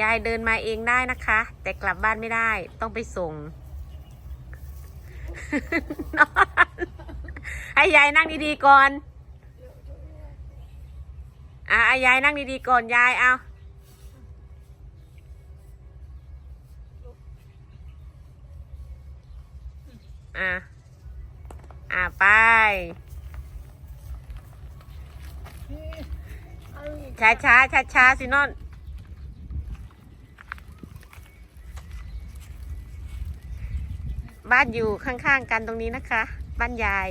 ยายเดินมาเองได้นะคะ แต่กลับบ้านไม่ได้ ต้องไปส่ง นอน ให้ยายนั่งดีๆก่อน อะให้ยายนั่งดีๆก่อนยายเอาอะ อะไป ช้าช้าช้าช้าๆสินอน บ้านอยู่ข้างๆกันตรงนี้นะคะ บ้านยาย